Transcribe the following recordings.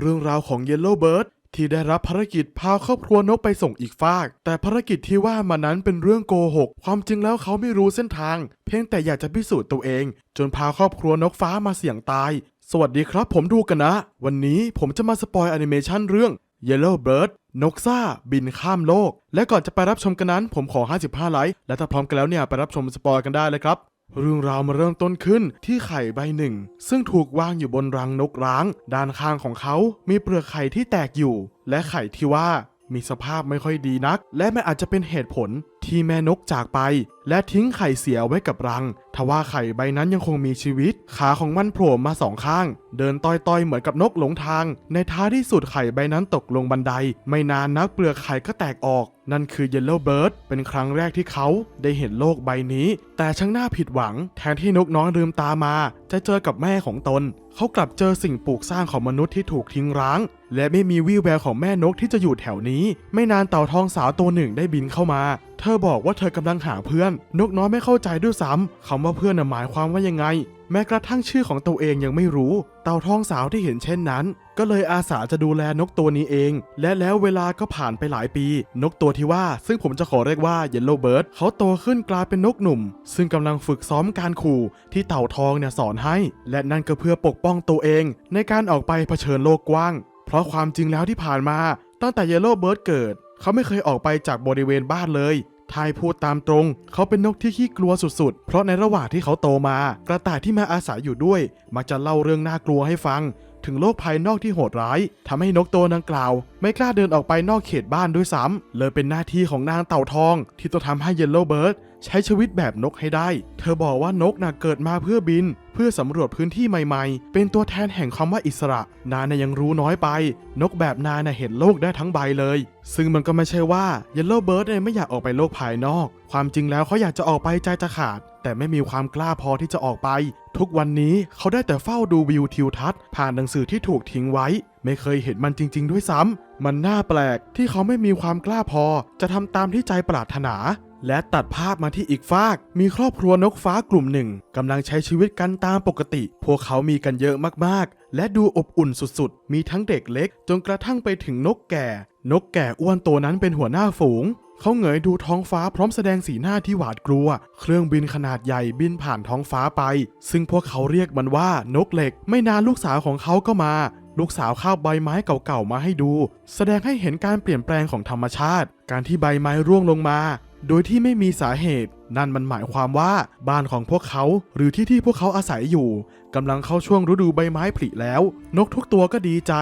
เรื่องราวของเยลโล่เบิร์ดที่ได้รับภารกิจพาครอบครัวนกไปส่งอีกฟาก แต่ภารกิจที่ว่ามานั้นเป็นเรื่องโกหก ความจริงแล้วเขาไม่รู้เส้นทาง เพียงแต่อยากจะพิสูจน์ตัวเอง จนพาครอบครัวนกฟ้ามาเสี่ยงตาย สวัสดีครับผมดูกันนะ วันนี้ผมจะมาสปอยแอนิเมชันเรื่อง Yellow Bird นกซ่า บินข้ามโลก และก่อนจะไปรับชมกันนั้น ผมขอ 55 ไลค์ และถ้าพร้อมกันแล้วเนี่ยไปรับชมสปอยกันได้เลยครับ เรื่องราวมาเริ่มต้นขึ้นที่ไข่ใบหนึ่ง ซึ่งถูกวางอยู่บนรังนกร้าง ด้านข้างของเขามีเปลือกไข่ที่แตกอยู่ และไข่ที่ว่ามีสภาพไม่ค่อยดีนัก และมันอาจจะเป็นเหตุผล ที่แม่นกจากไป และทิ้งไข่เสียไว้กับรัง ทว่าไข่ใบนั้นยังคงมีชีวิต ขาของมันโผล่มาสองข้าง เดินต้อยๆ เหมือนกับนกหลงทาง ในท้ายที่สุดไข่ใบนั้นตกลงบันได ไม่นานนักเปลือกไข่ก็แตกออก นั่นคือ Yellow Bird เป็นครั้งแรกที่เขาได้เห็นโลกใบนี้ แต่ช่างน่าผิดหวัง แทนที่นกน้อยลืมตามา จะเจอกับแม่ของตน เขากลับเจอสิ่งปลูกสร้างของมนุษย์ที่ถูกทิ้งร้าง และไม่มีวี่แววของแม่นกที่จะอยู่แถวนี้ ไม่นานเต่าทองสาวตัวหนึ่งได้บินเข้ามา เธอบอกว่าเธอกำลังหาเพื่อน นกน้อยไม่เข้าใจด้วยซ้ำคำว่าเพื่อนหมายความว่ายังไง แม้กระทั่งชื่อของตัวเองยังไม่รู้ เต่าทองสาวที่เห็นเช่นนั้น ก็เลยอาสาจะดูแลนกตัวนี้เอง และแล้วเวลาก็ผ่านไปหลายปี นกตัวที่ว่าซึ่งผมจะขอเรียกว่า Yellow Bird เขาโตขึ้นกลายเป็นนกหนุ่ม ซึ่งกำลังฝึกซ้อมการขู่ที่เต่าทองเนี่ยสอนให้ และนั่นก็เพื่อปกป้องตัวเอง ในการออกไปเผชิญโลกกว้าง เพราะความจริงแล้วที่ผ่านมา ตั้งแต่ Yellow Bird เกิด เขาไม่เคยออกไปจากบริเวณบ้านเลยทายพูดตามตรง เขาเป็นนกที่ขี้กลัวสุดๆ เพราะในระหว่างที่เขาโตมา กระต่ายที่มาอาศัยอยู่ด้วย มักจะเล่าเรื่องน่ากลัวให้ฟัง ถึงโลกภายนอกที่โหดร้ายทำให้นกตัวดังกล่าว ไม่กล้าเดินออกไปนอกเขตบ้านด้วยซ้ำเลยเป็นหน้าที่ของนางเต่าทอง ที่ต้องทำให้เยลโล่เบิร์ดใช้ชีวิตแบบนกให้ได้ เธอบอกว่านกน่ะเกิดมาเพื่อบิน เพื่อสำรวจพื้นที่ใหม่ๆ เป็นตัวแทนแห่งคำว่าอิสระ นาน่ะยังรู้น้อยไป นกแบบนาน่ะเห็นโลกได้ทั้งใบเลย ซึ่งมันก็ไม่ใช่ว่าเยลโล่เบิร์ดเนี่ยไม่อยากออกไปโลกภายนอก ความจริงแล้วเขาอยากจะออกไปใจจะขาด แต่ไม่มีความกล้าพอที่จะออกไป ทุกวันนี้เขาได้แต่เฝ้าดูวิวทิวทัศน์ผ่านหนังสือที่ถูกทิ้งไว้ ไม่เคยเห็นมันจริง ๆ ด้วยซ้ำมันน่าแปลกที่เขาไม่มีความกล้าพอ จะทำตามที่ใจปรารถนา และตัดภาพมาที่อีกฟาก มีครอบครัวนกฟ้ากลุ่มหนึ่งกำลังใช้ชีวิตกันตามปกติ พวกเขามีกันเยอะมากๆ และดูอบอุ่นสุดๆ มีทั้งเด็กเล็ก จนกระทั่งไปถึงนกแก่ นกแก่อ้วนตัวนั้นเป็นหัวหน้าฝูง เขาเหงยดูท้องฟ้าพร้อมแสดงสีหน้าที่หวาดกลัว เครื่องบินขนาดใหญ่บินผ่านท้องฟ้าไป ซึ่งพวกเขาเรียกมันว่านกเหล็ก ไม่นานลูกสาวของเขาก็มา ลูกสาวคาบใบไม้เก่าๆมาให้ดู แสดงให้เห็นการเปลี่ยนแปลงของธรรมชาติ การที่ใบไม้ร่วงลงมา โดยที่ไม่มีสาเหตุ นั่นมันหมายความว่าบ้านของพวกเขา หรือที่ที่พวกเขาอาศัยอยู่กำลังเข้าช่วงฤดูใบไม้ผลิแล้ว นกทุกตัวก็ดีใจ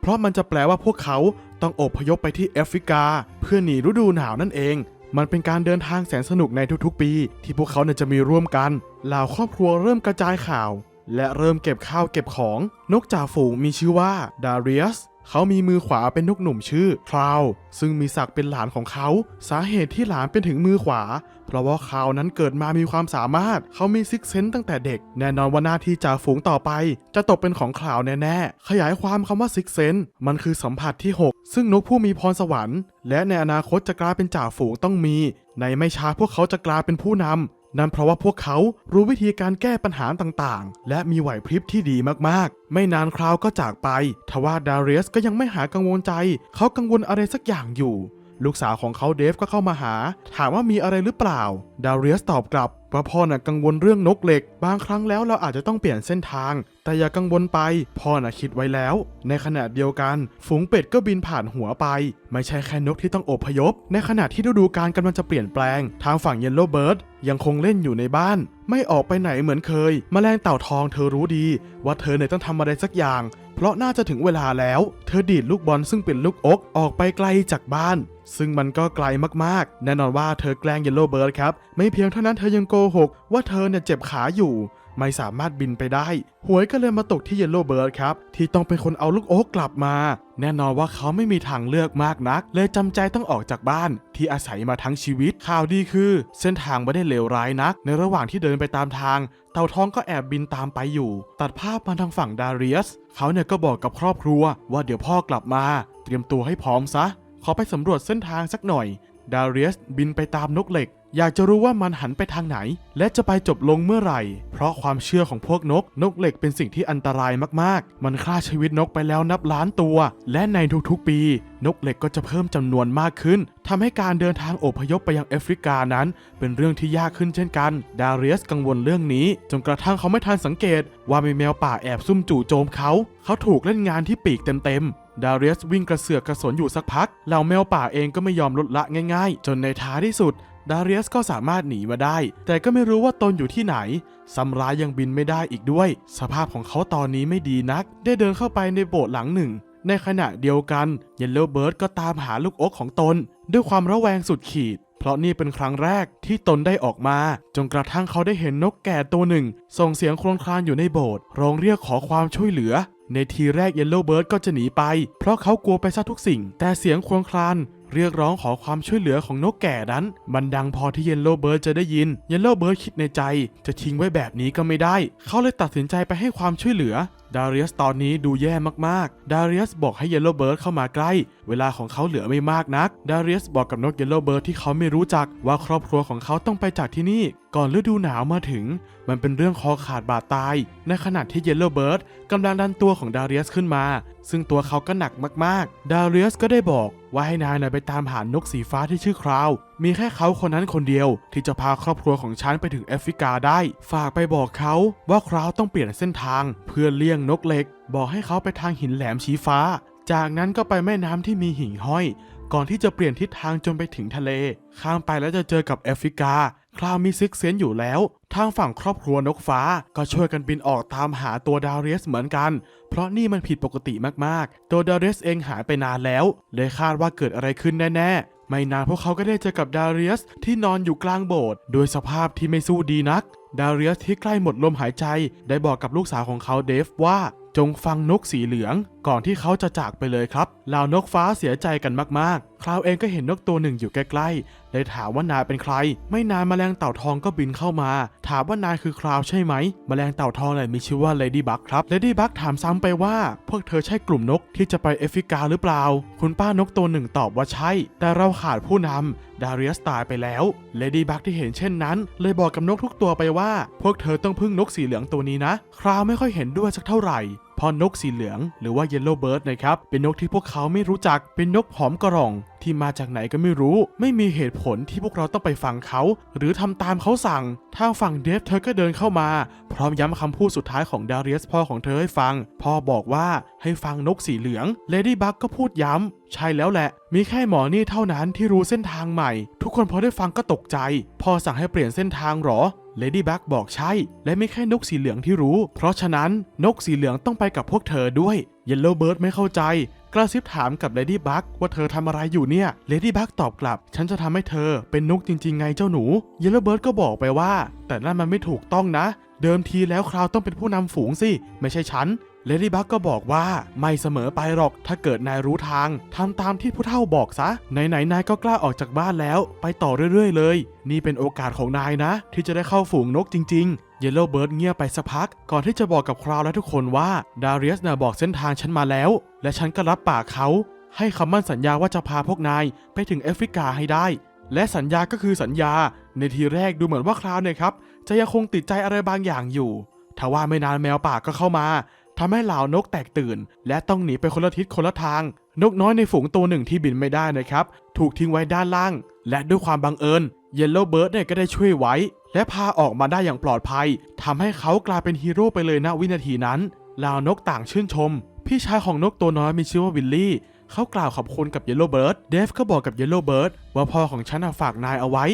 เพราะมันจะแปลว่าพวกเขา ต้องอพยพไปที่แอฟริกา เพื่อหนีฤดูหนาวนั่นเอง มันเป็นการเดินทางแสนสนุกในทุกๆ ปี ที่พวกเขาเนี่ยจะมีร่วมกันเหล่าครอบครัวเริ่มกระจายข่าว และเริ่มเก็บข้าวเก็บของ นกจ่าฝูงมีชื่อว่าดาริอัส เขามีมือขวาเป็นนกหนุ่มชื่อคราวซึ่งมีศักดิ์เป็นหลานของเขา สาเหตุที่หลานเป็นถึงมือขวา เพราะว่าคราวนั้นเกิดมามีความสามารถ เขามีซิกเซนต์ตั้งแต่เด็ก แน่นอนว่าหน้าที่จ่าฝูงต่อไป จะตกเป็นของคราวแน่ๆ ขยายความคำว่าซิกเซนต์มันคือสัมผัสที่ 6 ซึ่งนกผู้มีพรสวรรค์ และในอนาคตจะกลายเป็นจ่าฝูงต้องมี ในไม่ช้าพวกเขาจะกลายเป็นผู้นำ นั่นเพราะว่าพวกเขารู้วิธีการแก้ปัญหาต่างๆ และมีไหวพริบที่ดีมากๆ ไม่นานคราวก็จากไป ทว่าดาริสก็ยังไม่หากังวลใจ เขากังวลอะไรสักอย่างอยู่ ลูกสาวของเขาเดฟก็เข้ามาหา ถามว่ามีอะไรหรือเปล่า ดาริสตอบกลับว่าพ่อน่ะกังวลเรื่องนกเหล็ก บางครั้งแล้วเราอาจจะต้องเปลี่ยนเส้นทาง แต่อย่ากังวลไป พ่อน่ะคิดไว้แล้ว ในขณะเดียวกันฝูงเป็ดก็บินผ่านหัวไป ไม่ใช่แค่นกที่ต้องอพยพ ในขณะที่ฤดูกาลกำลังจะเปลี่ยนแปลง ทางฝั่งเยลโล่เบิร์ดยังคงเล่นอยู่ในบ้าน ไม่ออกไปไหนเหมือนเคยแมลงเต่าทองเธอรู้ดี ว่าเธอเนี่ยต้องทำอะไรสักอย่าง เพราะน่าจะถึงเวลาแล้ว เธอดีดลูกบอลซึ่งเป็นลูกอกออกไปไกลจากบ้าน ซึ่งมันก็ไกลมากๆ แน่นอนว่าเธอแกล้งเยลโล่เบิร์ดครับ ไม่เพียงเท่านั้นเธอยังโกหก ว่าเธอเนี่ยเจ็บขาอยู่ ไม่สามารถบินไปได้ หวยก็เลยมาตกที่เยลโล่เบิร์ดครับ ที่ต้องเป็นคนเอาลูกโอ๊กกลับมา แน่นอนว่าเขาไม่มีทางเลือกมากนัก เลยจำใจต้องออกจากบ้าน ที่อาศัยมาทั้งชีวิต ข่าวดีคือ เส้นทางไม่ได้เลวร้ายนัก ในระหว่างที่เดินไปตามทาง เต่าทองก็แอบบินตามไปอยู่ ตัดภาพมาทางฝั่งดาริอัสเขาเนี่ยก็บอกกับครอบครัว ว่าเดี๋ยวพ่อกลับมา เตรียมตัวให้พร้อมซะ ขอไปสำรวจเส้นทางสักหน่อย ดาริอัสบินไปตามนกเหล็ก อยากจะรู้ว่ามันหันไปทางไหน และจะไปจบลงเมื่อไหร่ เพราะความเชื่อของพวกนก นกเหล็กเป็นสิ่งที่อันตรายมากๆ มันฆ่าชีวิตนกไปแล้วนับล้านตัว และในทุกๆปี นกเหล็กก็จะเพิ่มจำนวนมากขึ้นทำให้การเดินทางอพยพไปยังแอฟริกานั้น เป็นเรื่องที่ยากขึ้นเช่นกัน ดาเรียสกังวลเรื่องนี้จนกระทั่งเขาไม่ทันสังเกต ว่ามีแมวป่าแอบซุ่มจู่โจมเขา เขาถูกเล่นงานที่ปีกเต็มๆ ดาเรียสวิ่งกระเสือกกระสนอยู่สักพัก เหล่าแมวป่าเองก็ไม่ยอมลดละง่ายๆ จนในท้ายที่สุด ดาเรียสก็สามารถหนีมาได้ แต่ก็ไม่รู้ว่าตนอยู่ที่ไหนซัมรายังบินไม่ได้อีกด้วย สภาพของเขาตอนนี้ไม่ดีนัก ได้เดินเข้าไปในโบสถ์หลังหนึ่ง ในขณะเดียวกันเยลโลเบิร์ดก็ตามหาลูกอกของตน ด้วยความระแวงสุดขีด เพราะนี่เป็นครั้งแรกที่ตนได้ออกมา จนกระทั่งเขาได้เห็นนกแก่ตัวหนึ่ง ส่งเสียงครวญครางอยู่ในโบสถ์ร้องเรียกขอความช่วยเหลือ ในทีแรกเยลโลเบิร์ดก็จะหนีไป เพราะเขากลัวไปซะทุกสิ่ง แต่เสียงควงคลานเรียกร้องขอความช่วยเหลือของนกแก่นั้น มันดังพอที่เยลโลเบิร์ดจะได้ยิน เยลโลเบิร์ดคิดในใจ จะทิ้งไว้แบบนี้ก็ไม่ได้ เขาเลยตัดสินใจไปให้ความช่วยเหลือ ดาเรียสตอนนี้ดูแย่มากๆ ดาเรียสบอกให้เยลโลเบิร์ดเข้ามาใกล้ เวลาของเขาเหลือไม่มากนัก ดาเรียสบอกกับนกเยลโลเบิร์ดที่เขาไม่รู้จักว่าครอบครัวของเขาต้องไปจากที่นี่ ก่อนฤดูหนาวมาถึง มันเป็นเรื่องคอขาดบาดตาย ในขณะที่เยลโลเบิร์ดกำลังดันตัวของดาเรียสขึ้นมา ซึ่งตัวเขาก็หนักมากๆ ดาเรียสก็ได้บอกว่าให้นายน่ะไปตามหานกสีฟ้าที่ชื่อคราวมีแค่เขาคนนั้นคนเดียวที่จะพาครอบครัวของฉันไปถึงแอฟริกาได้ ฝากไปบอกเขาว่าคราวต้องเปลี่ยนเส้นทาง เพื่อเลี่ยงนกเล็ก บอกให้เขาไปทางหินแหลมชี้ฟ้า จากนั้นก็ไปแม่น้ำที่มีหิ่งห้อย ก่อนที่จะเปลี่ยนทิศทางจนไปถึงทะเล ข้ามไปแล้วจะเจอกับแอฟริกา คราวมีซิกเซนอยู่แล้ว ทางฝั่งครอบครัวนกฟ้าก็ช่วยกันบินออกตามหาตัวดาเรียสเหมือนกัน เพราะนี่มันผิดปกติมากๆ ตัวดาเรียสเองหายไปนานแล้ว เลยคาดว่าเกิดอะไรขึ้นแน่ๆ ไม่นานพวกเขาก็ได้เจอกับดาเรียสที่นอนอยู่กลางโบสถ์โดยสภาพที่ไม่สู้ดีนัก ดาเรียสที่ใกล้หมดลมหายใจ ได้บอกกับลูกสาวของเขาเดฟว่า จงฟังนกสีเหลือง ก่อนที่เขาจะจากไปเลยครับเหล่านกฟ้าเสียใจกันมากๆ คราวเองก็เห็นนกตัวหนึ่งอยู่ใกล้ๆเลยถามว่านายเป็นใคร ไม่นานแมลงเต่าทองก็บินเข้ามา ถามว่านายคือคราวใช่ไหมแมลงเต่าทองเลยมีชื่อว่าเลดี้บักครับเลดี้บักถามซ้ำไปว่า พวกเธอใช่กลุ่มนกที่จะไปแอฟริกาหรือเปล่า คุณป้านกตัวหนึ่งตอบว่าใช่ แต่เราขาดผู้นำดาเรียสตายไปแล้วเลดี้บักที่เห็นเช่นนั้น เลยบอกกับนกทุกตัวไปว่า พวกเธอต้องพึ่งนกสีเหลืองตัวนี้นะ คราวไม่ค่อยเห็นด้วยสักเท่าไหร่ พราะนกสีเหลืองหรือว่าเยลโลเบิร์ดนะครับ เป็นนกที่พวกเขาไม่รู้จัก เป็นนกผอมกระรอง ที่มาจากไหนก็ไม่รู้ ไม่มีเหตุผลที่พวกเราต้องไปฟังเขา หรือทำตามเขาสั่ง ทางฝั่งเดฟเธอก็เดินเข้ามา พร้อมย้ำคำพูดสุดท้ายของดาเรียสพ่อของเธอให้ฟัง พ่อบอกว่าให้ฟังนกสีเหลือง เลดี้บักก็พูดย้ำ ใช่แล้วแหละ มีแค่หมอนี่เท่านั้นที่รู้เส้นทางใหม่ ทุกคนพอได้ฟังก็ตกใจ พ่อสั่งให้เปลี่ยนเส้นทางหรอ เลดี้บักบอกใช่ และไม่แค่นกสีเหลืองที่รู้ เพราะฉะนั้นนกสีเหลืองต้องไปกับพวกเธอด้วยเยลโลเบิร์ดไม่เข้าใจ กระซิบถามกับเลดี้บักว่าเธอทำอะไรอยู่เนี่ยเลดี้บักตอบกลับ ฉันจะทำให้เธอเป็นนกจริงๆไงเจ้าหนูเยลโลเบิร์ดก็บอกไปว่า แต่นั่นมันไม่ถูกต้องนะ เดิมทีแล้วคราวต้องเป็นผู้นำฝูงสิไม่ใช่ฉัน เลดี้บักก็บอกว่าไม่เสมอไปหรอกถ้าเกิดนายรู้ทางทำตามที่ผู้เฒ่าบอกซะไหนๆนายก็กล้าออกจากบ้านแล้ว ไปต่อเรื่อยๆ เลย นี่เป็นโอกาสของนายนะ ที่จะได้เข้าฝูงนกจริงๆ เยลโล่เบิร์ดเงียบไปสักพัก ก่อนที่จะบอกกับคราวและทุกคนว่าดาเรียสน่ะบอกเส้นทางฉันมาแล้ว และฉันก็รับปากเขา ให้คำมั่นสัญญาว่าจะพาพวกนายไปถึงแอฟริกาให้ได้ และสัญญาก็คือสัญญา ในทีแรกดูเหมือนว่าคราวเนี่ยครับจะยังคงติดใจอะไรบางอย่างอยู่ทว่าไม่นานแมวป่าก็เข้ามา ทำให้เหล่านกแตกตื่น และต้องหนีไปคนละทิศคนละทาง นกน้อยในฝูงตัวหนึ่งที่บินไม่ได้นะครับ ถูกทิ้งไว้ด้านล่าง และด้วยความบังเอิญเยลโล่เบิร์ดเนี่ยก็ได้ช่วยไว้ และพาออกมาได้อย่างปลอดภัยทำให้เขากลายเป็นฮีโร่ไปเลยณวินาทีนั้นเหล่านกต่างชื่นชม พี่ชายของนกตัวน้อยมีชื่อว่าวิลลี่เขากล่าวขอบคุณกับเยลโล่เบิร์ดเดฟก็บอกกับเยลโล่เบิร์ดว่าพ่อของฉันฝากนายเอาไว้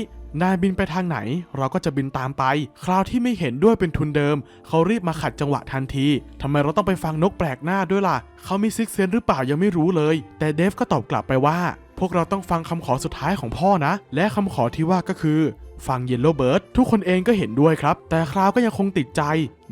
นายบินไปทางไหน เราก็จะบินตามไป คราวที่ไม่เห็นด้วยเป็นทุนเดิม เขารีบมาขัดจังหวะทันทีทำไมเราต้องไปฟังนกแปลกหน้าด้วยล่ะ เขามีซิกเซนหรือเปล่ายังไม่รู้เลย แต่เดฟก็ตอบกลับไปว่า พวกเราต้องฟังคำขอสุดท้ายของพ่อนะ และคำขอที่ว่าก็คือฟังเยลโลเบิร์ดทุกคนเองก็เห็นด้วยครับ แต่คราวก็ยังคงติดใจ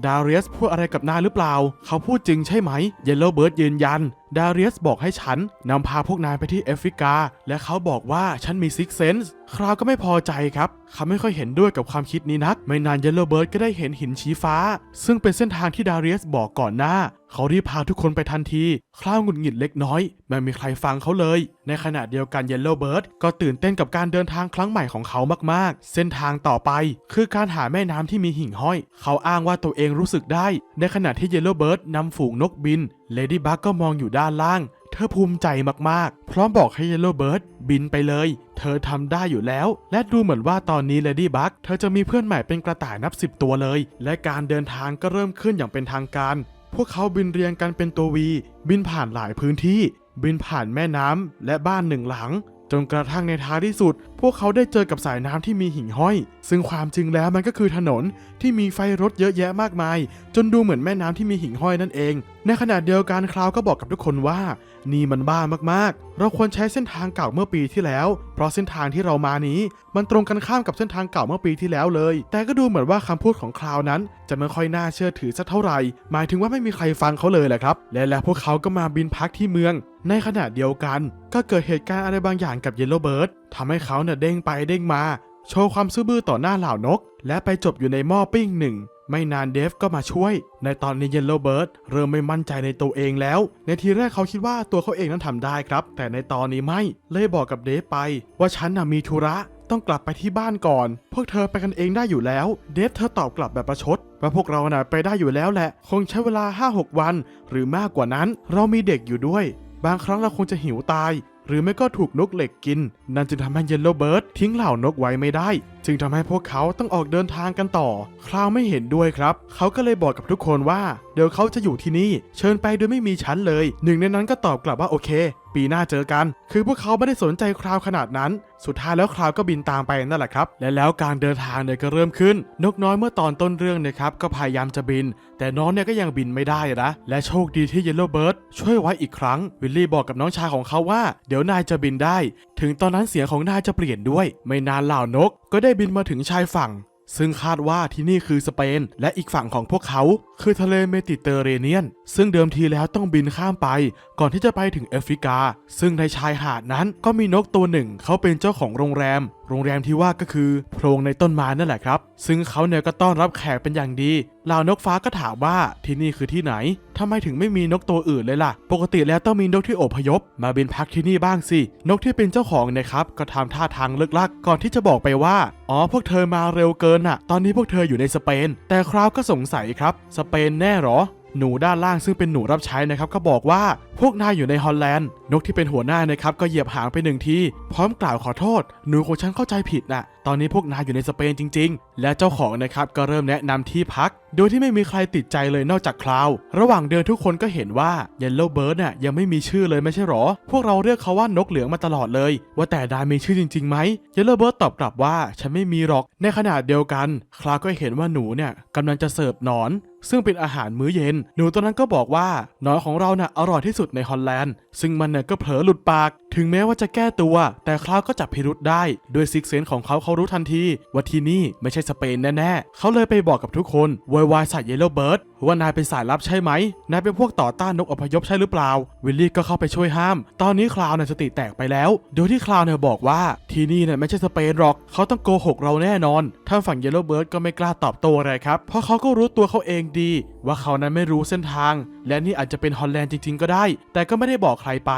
ดาเรียสพูดอะไรกับนายหรือเปล่า เขาพูดจริงใช่ไหม เยลโลเบิร์ดยืนยัน ดาเรียสบอกให้ฉันนำพาพวกนายไปที่แอฟริกา และเขาบอกว่าฉันมีซิกเซนส์คราวก็ไม่พอใจครับ เขาไม่ค่อยเห็นด้วยกับความคิดนี้นัก ไม่นานเยลโลเบิร์ดก็ได้เห็นหินชี้ฟ้า ซึ่งเป็นเส้นทางที่ดาเรียสบอกก่อนหน้า เขารีบพาทุกคนไปทันทีคราวหงุดหงิดเล็กน้อย ไม่มีใครฟังเขาเลย ในขณะเดียวกันเยลโลเบิร์ดก็ตื่นเต้นกับการเดินทางครั้งใหม่ของเขามากๆ เส้นทางต่อไป คือการหาแม่น้ำที่มีหิ่งห้อย เขาอ้างว่าตัวเององรู้สึกได้ ในขณะที่เยลโลเบิร์ดนำฝูงนกบิน เลดี้บักก็มองอยู่ด้านล่าง เธอภูมิใจมากๆ พร้อมบอกให้เยลโลเบิร์ดบินไปเลย เธอทำได้อยู่แล้ว และดูเหมือนว่าตอนนี้เลดี้บักเธอจะมีเพื่อนใหม่เป็นกระต่ายนับสิบตัวเลย และการเดินทางก็เริ่มขึ้นอย่างเป็นทางการ พวกเขาบินเรียงกันเป็นตัววี บินผ่านหลายพื้นที่ บินผ่านแม่น้ำและบ้านหนึ่งหลังจนกระทั่งในท้ายที่สุด พวกเขาได้เจอกับสายน้ำที่มีหิ่งห้อย ซึ่งความจริงแล้วมันก็คือถนนที่มีไฟรถเยอะแยะมากมาย จนดูเหมือนแม่น้ำที่มีหิ่งห้อยนั่นเอง ในขณะเดียวกันคราวก็บอกกับทุกคนว่า นี่มันบ้ามากๆ เราควรใช้เส้นทางเก่าเมื่อปีที่แล้ว เพราะเส้นทางที่เรามานี้ มันตรงกันข้ามกับเส้นทางเก่าเมื่อปีที่แล้วเลย แต่ก็ดูเหมือนว่าคำพูดของคราวนั้น จะไม่ค่อยน่าเชื่อถือสักเท่าไหร่ หมายถึงว่าไม่มีใครฟังเขาเลยแหละครับ และแล้วพวกเขาก็มาบินพักที่เมืองในขณะเดียวกันก็เกิดเหตุการณ์อะไรบางอย่างกับเยลโลเบิร์ดทำให้เขาเนี่ยเด้งไปเด้งมา โชว์ความซื่อบื้อต่อหน้าเหล่านก และไปจบอยู่ในหม้อปิ้งหนึ่งไม่นานเดฟก็มาช่วย ในตอนนี้เยลโลเบิร์ดเริ่มไม่มั่นใจในตัวเองแล้ว ในทีแรกเขาคิดว่าตัวเขาเองนั้นทำได้ครับ แต่ในตอนนี้ไม่ เลยบอกกับเดฟไป ว่าฉันน่ะมีธุระ ต้องกลับไปที่บ้านก่อน พวกเธอไปกันเองได้อยู่แล้ว เดฟเธอตอบกลับแบบประชดว่าพวกเราน่ะไปได้อยู่แล้วแหละ คงใช้เวลา 5-6 วัน หรือมากกว่านั้น เรามีเด็กอยู่ด้วย บางครั้งเราคงจะหิวตาย หรือไม่ก็ถูกนกเหล็กกิน นั่นจึงทำให้เยลโลเบิร์ดทิ้งเหล่านกไว้ไม่ได้ จึงทำให้พวกเขาต้องออกเดินทางกันต่อ คราวไม่เห็นด้วยครับ เขาก็เลยบอกกับทุกคนว่า เดี๋ยวเขาจะอยู่ที่นี่ เชิญไปโดยไม่มีฉันเลย หนึ่งในนั้นก็ตอบกลับว่าโอเค ปีหน้าเจอกัน คือพวกเขาไม่ได้สนใจคราวขนาดนั้น สุดท้ายแล้วคราวก็บินตามไปนั่นแหละครับ และแล้วการเดินทางเนี่ยก็เริ่มขึ้น นกน้อยเมื่อตอนต้นเรื่องเนะครับก็พยายามจะบิน แต่น้องเนี่ยก็ยังบินไม่ได้นะ และโชคดีที่เยลโล่เบิร์ดช่วยไว้อีกครั้ง วิลลี่บอกกับน้องชายของเขาว่า เดี๋ยวนายจะบินได้ ถึงตอนนั้นเสียงของนายจะเปลี่ยนด้วย ไม่นานเหล่านก ก็ได้บินมาถึงชายฝั่ง ซึ่งคาดว่าที่นี่คือสเปน และอีกฝั่งของพวกเขา คือทะเลเมดิเตอร์เรเนียน ซึ่งเดิมทีแล้วต้องบินข้ามไป ก่อนที่จะไปถึงแอฟริกา ซึ่งในชายหาดนั้นก็มีนกตัวหนึ่งเขาเป็นเจ้าของโรงแรม โรงแรมที่ว่าก็คือโพรงในต้นไม้นั่นแหละครับ ซึ่งเขาเนี่ยก็ต้อนรับแขกเป็นอย่างดีเหล่านกฟ้าก็ถามว่าที่นี่คือที่ไหนทำไมถึงไม่มีนกตัวอื่นเลยล่ะ ปกติแล้วต้องมีนกที่อพยพ มาบินพักที่นี่บ้างสิ นกที่เป็นเจ้าของนะครับ ก็ทำท่าทางเลิกลัก ก่อนที่จะบอกไปว่า อ๋อพวกเธอมาเร็วเกินอะตอนนี้พวกเธออยู่ในสเปน แต่คราวก็สงสัยครับ สเปนแน่หรอ หนูด้านล่างซึ่งเป็นหนูรับใช้นะครับก็บอกว่าพวกนายอยู่ในฮอลแลนด์นกที่เป็นหัวหน้านะครับก็เหยียบหางไปหนึ่งทีพร้อมกล่าวขอโทษ หนูของฉันเข้าใจผิดน่ะตอนนี้พวกนายอยู่ในสเปนจริง ๆ และเจ้าของนะครับก็เริ่มแนะนำที่พัก โดยที่ไม่มีใครติดใจเลยนอกจากคลาว ระหว่างเดินทุกคนก็เห็นว่าเยลโลเบิร์ดน่ะยังไม่มีชื่อเลยไม่ใช่หรอ พวกเราเรียกเขาว่านกเหลืองมาตลอดเลย ว่าแต่ดามีชื่อจริงๆไหมเยลโลเบิร์ดตอบกลับว่าฉันไม่มีหรอก ในขณะเดียวกันคลาวก็เห็นว่าหนูเนี่ยกำลังจะเสิร์ฟหนอน ซึ่งเป็นอาหารมื้อเย็น หนูตัวนั้นก็บอกว่าหนอนของเราน่ะอร่อยที่สุดในฮอลแลนด์ ซึ่งมันเนี่ยก็เผลอหลุดปากถึงแม้ว่าจะแก้ตัว แต่คราวก็จับพิรุษได้ด้วยซิกเซนของเขาเขารู้ทันที ว่าที่นี่ไม่ใช่สเปนแน่ๆ เขาเลยไปบอกกับทุกคนวอยวายใส่เยลโลเบิร์ดว่านายเป็นสายลับใช่ไหม นายเป็นพวกต่อต้านนกอพยพใช่หรือเปล่า วิลลี่ก็เข้าไปช่วยห้าม ตอนนี้คลาวเนี่ยสติแตกไปแล้ว โดยที่คลาวเนี่ยบอกว่าที่นี่เนี่ยไม่ใช่สเปนหรอก เขาต้องโกหกเราแน่นอนทางฝั่งเยลโลเบิร์ดก็ไม่กล้าตอบโต้อะไรครับ เพราะเขาก็รู้ตัวเขาเองดี ว่าเขานั้นไม่รู้เส้นทาง และนี่อาจจะเป็นฮอลแลนด์จริง ๆ ก็ได้ แต่ก็ไม่ได้บอกใครไป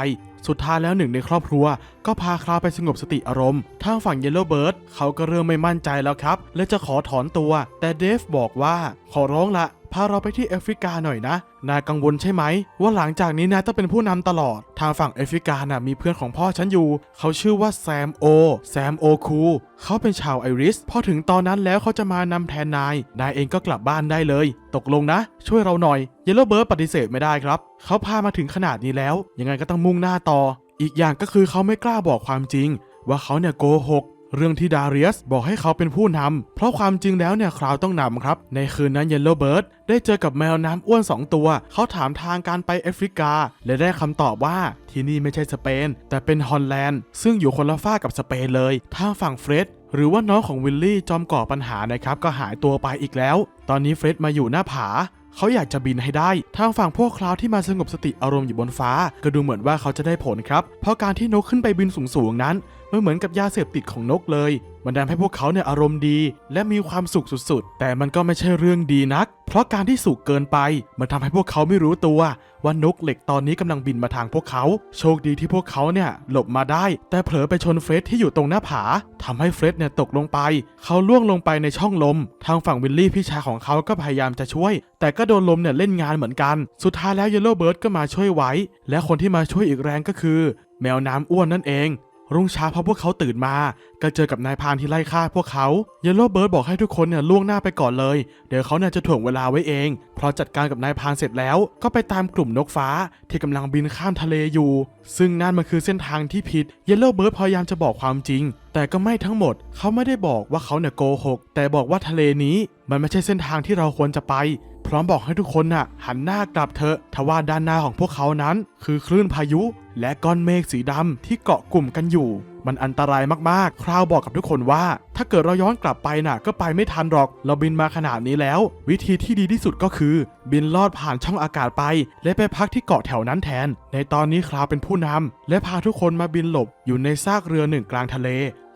สุดท้ายแล้วหนึ่งในครอบครัว ก็พาคลาไปสงบสติอารมณ์ทางฝั่งเยลโลเบิร์ดเขาก็เริ่มไม่มั่นใจแล้วครับ และจะขอถอนตัว แต่เดฟบอกว่า ขอร้องละ พาเราไปที่แอฟริกาหน่อยนะ นายกังวลใช่ไหม ว่าหลังจากนี้นายต้องเป็นผู้นำตลอด ทางฝั่งแอฟริกาน่ะมีเพื่อนของพ่อฉันอยู่ เขาชื่อว่าแซมโอ แซมโอคูเขาเป็นชาวไอริส พอถึงตอนนั้นแล้วเขาจะมานำแทนนาย นายเองก็กลับบ้านได้เลย ตกลงนะ ช่วยเราหน่อย เยลโลเบิร์ดปฏิเสธไม่ได้ครับ เขาพามาถึงขนาดนี้แล้ว ยังไงก็ต้องมุ่งหน้าต่อ อีกอย่างก็คือเขาไม่กล้าบอกความจริงว่าเขาเนี่ยโกหก เรื่องที่ดาเรียสบอกให้เขาเป็นผู้นำเพราะความจริงแล้วเนี่ยคราวต้องนำครับ ในคืนนั้นเยลโลเบิร์ดได้เจอกับแมวน้ำอ้วน 2 ตัว เขาถามทางการไปแอฟริกา และได้คำตอบว่าที่นี่ไม่ใช่สเปน แต่เป็นฮอลแลนด์ ซึ่งอยู่คนละฝ้ากับสเปนเลย ทางฝั่งเฟร็ดหรือว่าน้องของวิลลี่จอมก่อปัญหานะครับก็หายตัวไปอีกแล้ว ตอนนี้เฟร็ดมาอยู่หน้าผา เขาอยากจะบินให้ได้ ทางฝั่งพวกคลาวที่มาสงบสติอารมณ์อยู่บนฟ้า ก็ดูเหมือนว่าเขาจะได้ผลครับ เพราะการที่นกขึ้นไปบินสูงๆนั้นมันเหมือนกับยาเสพติดของนกเลย มันทำให้พวกเขาเนี่ยอารมณ์ดี และมีความสุขสุดๆ แต่มันก็ไม่ใช่เรื่องดีนัก เพราะการที่สุขเกินไป มันทำให้พวกเขาไม่รู้ตัว ว่านกเหล็กตอนนี้กำลังบินมาทางพวกเขา โชคดีที่พวกเขาเนี่ยหลบมาได้ แต่เผลอไปชนเฟร็ดที่อยู่ตรงหน้าผาทำให้เฟร็ดเนี่ยตกลงไป เขาล่วงลงไปในช่องลม ทางฝั่งวิลลี่พี่ชายของเขาก็พยายามจะช่วย แต่ก็โดนลมเนี่ยเล่นงานเหมือนกัน สุดท้ายแล้วเยลโล่เบิร์ดก็มาช่วยไว้ และคนที่มาช่วยอีกแรงก็คือ แมวน้ำอ้วนนั่นเอง รุ่งเช้าพอพวกเขาตื่นมา ก็เจอกับนายพานที่ไล่ฆ่าพวกเขาเยลโล่เบิร์ดบอกให้ทุกคนเนี่ยล่วงหน้าไปก่อนเลย เดี๋ยวเขาเนี่ยจะถ่วงเวลาไว้เองพอจัดการกับนายพานเสร็จแล้ว ก็ไปตามกลุ่มนกฟ้าที่กำลังบินข้ามทะเลอยู่ ซึ่งนั่นมันคือเส้นทางที่ผิดเยลโล่เบิร์ดพยายามจะบอกความจริง แต่ก็ไม่ทั้งหมด เขาไม่ได้บอกว่าเขาเนี่ยโกหก แต่บอกว่าทะเลนี้มันไม่ใช่เส้นทางที่เราควรจะไป พร้อมบอกให้ทุกคนน่ะหันหน้ากลับเถอะทว่าด้านหน้าของพวกเขานั้น คือคลื่นพายุ และก้อนเมฆสีดำที่เกาะกลุ่มกันอยู่ มันอันตรายมากๆ คราวบอกกับทุกคนว่า ถ้าเกิดเราย้อนกลับไปน่ะ ก็ไปไม่ทันหรอก เราบินมาขนาดนี้แล้ว วิธีที่ดีที่สุดก็คือ บินลอดผ่านช่องอากาศไป และไปพักที่เกาะแถวนั้นแทน ในตอนนี้คราวเป็นผู้นำและพาทุกคนมาบินหลบอยู่ในซากเรือหนึ่งกลางทะเล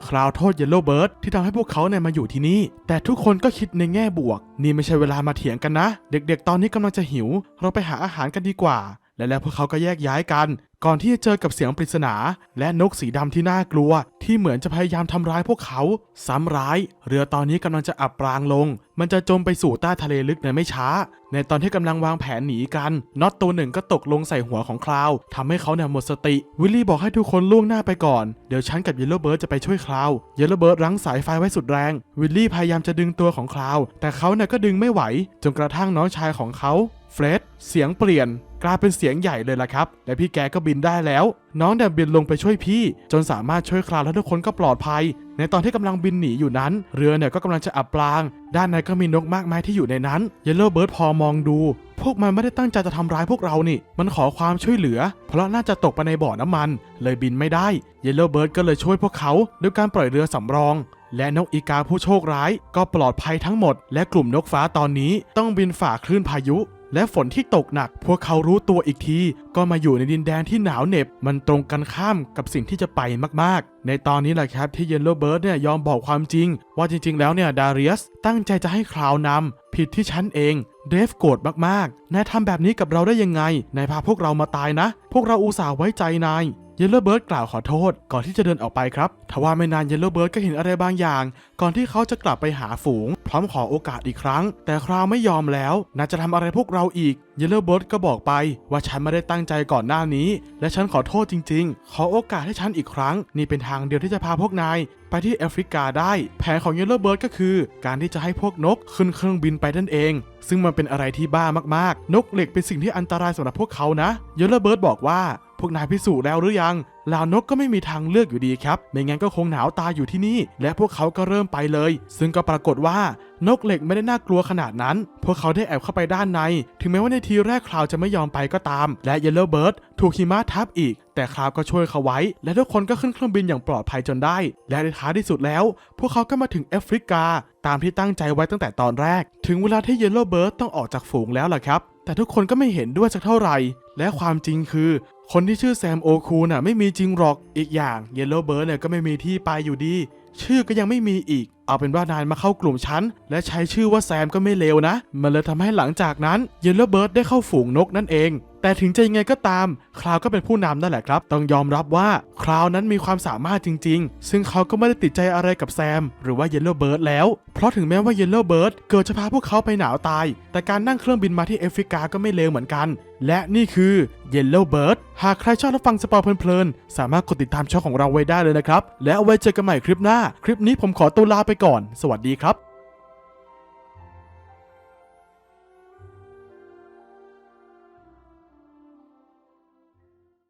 คราวโทษเยลโลเบิร์ดที่ทำให้พวกเขาเนี่ยมาอยู่ที่นี่ แต่ทุกคนก็คิดในแง่บวก นี่ไม่ใช่เวลามาเถียงกันนะ เด็กๆ ตอนนี้กำลังจะหิว เราไปหาอาหารกันดีกว่า และแล้วพวกเขาก็แยกย้ายกัน ก่อนที่จะเจอกับเสียงปริศนา และนกสีดำที่น่ากลัว ที่เหมือนจะพยายามทำร้ายพวกเขา ซ้ำร้าย เรือตอนนี้กำลังจะอับปรางลง มันจะจมไปสู่ใต้ทะเลลึกในไม่ช้า ในตอนที่กำลังวางแผนหนีกันน็อตตัวหนึ่งก็ตกลงใส่หัวของคลาวทำให้เขาเนี่ยหมดสติ วิลลี่บอกให้ทุกคนล่วงหน้าไปก่อน เดี๋ยวฉันกับเยลโลเบิร์ดจะไปช่วยคลาวเยลโลเบิร์ดรั้งสายไฟไว้สุดแรง วิลลี่พยายามจะดึงตัวของคลาวแต่เขาเนี่ยก็ดึงไม่ไหว จนกระทั่งน้องชายของเขาเฟร็ดเสียงเปลี่ยน กลายเป็นเสียงใหญ่เลยล่ะครับ และพี่แกก็บินได้แล้ว น้องเดบบินลงไปช่วยพี่ จนสามารถช่วยคลาวและทุกคนก็ปลอดภัย ในตอนที่กำลังบินหนีอยู่นั้น เรือเนี่ยก็กำลังจะอับปาง ด้านในก็มีนกมากมายที่อยู่ในนั้นเยลโลเบิร์ดพอมองดู พวกมันไม่ได้ตั้งใจจะทำร้ายพวกเรานี่ มันขอความช่วยเหลือ เพราะน่าจะตกไปในบ่อน้ำมัน เลยบินไม่ได้เยลโลเบิร์ดก็เลยช่วยพวกเขาด้วยการปล่อยเรือสำรองและนกอีกาผู้โชคร้ายก็ปลอดภัยทั้งหมด และกลุ่มนกฟ้าตอนนี้ต้องบินฝ่าคลื่นพายุ และฝนที่ตกหนัก พวกเขารู้ตัวอีกที ก็มาอยู่ในดินแดนที่หนาวเหน็บ มันตรงกันข้ามกับสิ่งที่จะไปมากๆ ในตอนนี้แหละครับที่เยลโลเบิร์ดเนี่ยยอมบอกความจริง ว่าจริงๆ แล้วเนี่ยดาริอัสตั้งใจจะให้คราวนำผิดที่ฉันเองเดฟโกรธมากๆ นายทำแบบนี้กับเราได้ยังไง นายพาพวกเรามาตายนะ พวกเราอุตส่าห์ไว้ใจนาย เยลโลเบิร์ดกล่าวขอโทษก่อนที่จะเดินออกไปครับ ทว่าไม่นานเยลโลเบิร์ดก็เห็นอะไรบางอย่าง ก่อนที่เขาจะกลับไปหาฝูง พร้อมขอโอกาสอีกครั้ง แต่คราวไม่ยอมแล้วน่าจะทำอะไรพวกเราอีก เยลโลเบิร์ดก็บอกไปว่าฉันไม่ได้ตั้งใจก่อนหน้านี้ และฉันขอโทษจริง ๆ ขอโอกาสให้ฉันอีกครั้ง นี่เป็นทางเดียวที่จะพาพวกนายไปที่แอฟริกาได้ แผนของเยลโลเบิร์ดก็คือ การที่จะให้พวกนกขึ้นเครื่องบินไปนั่นเอง ซึ่งมันเป็นอะไรที่บ้ามากๆ นกเหล็กเป็นสิ่งที่อันตรายสำหรับพวกเขานะ เยลโลเบิร์ดบอกว่า พวกนายพิสูจน์แล้วหรือยังเหล่านกก็ไม่มีทางเลือกอยู่ดีครับ ไม่งั้นก็คงหนาวตายอยู่ที่นี่ และพวกเขาก็เริ่มไปเลย ซึ่งก็ปรากฏว่านกเหล็กไม่ได้น่ากลัวขนาดนั้น พวกเขาได้แอบเข้าไปด้านใน ถึงแม้ว่าในทีแรกคลาวจะไม่ยอมไปก็ตาม และเยลโล่เบิร์ดถูกหิมะทับอีก แต่คลาวก็ช่วยเขาไว้ และทุกคนก็ขึ้นเครื่องบินอย่างปลอดภัยจนได้ และในท้ายที่สุดแล้ว พวกเขาก็มาถึงแอฟริกา ตามที่ตั้งใจไว้ตั้งแต่ตอนแรก ถึงเวลาที่เยลโล่เบิร์ดต้องออกจากฝูงแล้วล่ะครับแต่ทุกคนก็ไม่เห็นด้วยสักเท่าไหร่ และความจริงคือ คนที่ชื่อแซมโอคูน่ะไม่มีจริงหรอก อีกอย่างเยลโลเบิร์ดเนี่ยก็ไม่มีที่ไปอยู่ดี ชื่อก็ยังไม่มีอีก เอาเป็นว่านายมาเข้ากลุ่มฉัน และใช้ชื่อว่าแซมก็ไม่เลวนะ มันเลยทำให้หลังจากนั้นเยลโลเบิร์ดได้เข้าฝูงนกนั่นเอง แต่ถึงจะยังไงก็ตาม คราวก็เป็นผู้นำนั่นแหละครับ ต้องยอมรับว่าคราวนั้นมีความสามารถจริง ๆ ซึ่งเขาก็ไม่ได้ติดใจอะไรกับแซม หรือว่าเยลโลเบิร์ดแล้ว เพราะถึงแม้ว่าเยลโลเบิร์ดเกิดจะพาพวกเขาไปหนาวตาย แต่การนั่งเครื่องบินมาที่แอฟริกาก็ไม่เลวเหมือนกัน และนี่คือ Yellow Bird หากใครชอบรับฟังสปอร์เพลินๆสามารถกดติดตามช่องของเราไว้ได้เลยนะครับ และเอาไว้เจอกันใหม่คลิปหน้า คลิปนี้ผมขอตัวลาไปก่อน สวัสดีครับ